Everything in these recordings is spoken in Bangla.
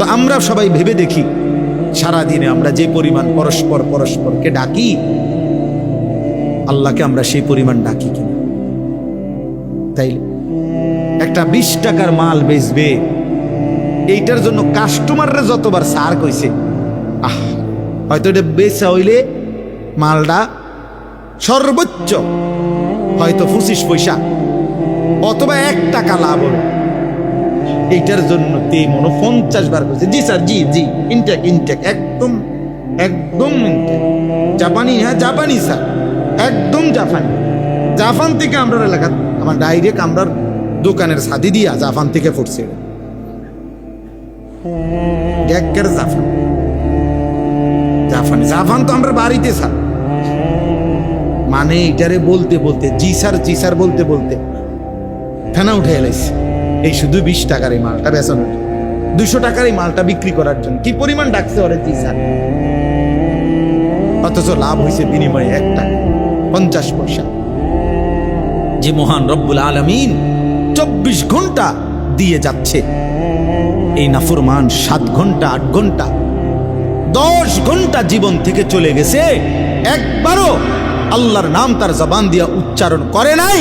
তো আমরা সবাই ভেবে দেখি, সারাদিনে আমরা যে পরিমাণ পরস্পর পরস্পরকে ডাকি, আল্লাহকে আমরা সেই পরিমাণ ডাকি কিনা। তাই একটা বিশ টাকার মাল বেচবে, এইটার জন্য কাস্টমাররা যতবার সার কইছে, আহ, হয়তো এটা বেচা হইলে মালটা সর্বোচ্চ হয়তো পঁচিশ পয়সা, অথবা এক টাকা লাভ হলো। এইটার জন্য তে মনে পঞ্চাশ বার করছে। জি স্যার, জি জি। ইনটেক ইনটেক একদম একদম জাপানি হ্যাঁ জাপানি স্যার। একদম জাপানি। জাপান থেকে আমরা এলাকা, আমার ডাইরেক্ট আমরা দোকানের সাদি দিয়া জাপান থেকে একের জাফান জাফান জাফান তো আমরা বাড়িতে স্যার। মানে এটারে বলতে বলতে, জি স্যার জি স্যার বলতে বলতে। ফেনা উঠে এলাইছে এই শুধু বিশ টাকার এই মালটা বেচানোর দুশো টাকার এই মালটা বিক্রি করার জন্য। কি পরিমাণ ডাকছে ওরে জি স্যার অথচ লাভ হয়েছে বিনিময়ে এক টাকা পঞ্চাশ পয়সা। যে মহান রব্বুল আলমিন চব্বিশ ঘণ্টা দিয়ে যাচ্ছে। এই নাফরমান সাত ঘণ্টা, আট ঘণ্টা, দশ ঘণ্টা জীবন থেকে চলে গেছে। একবারও আল্লাহর নাম তার জবান দিয়া উচ্চারণ করে নাই।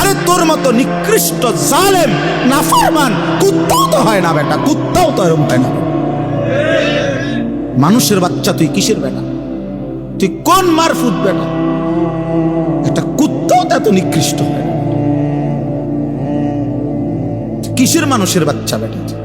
আরে তোর মতো নিকৃষ্ট জালেম, নাফরমান, কুত্তাও তো হয় না বেটা, কুত্তাও তো এরম হয় না। মানুষের বাচ্চা তুই কিসের বেটা? তুই কোন মারফুত বেটা? একটা কুত্তাও তো এত নিকৃষ্ট হয় কিসের মানুষের বাচ্চা বেটা?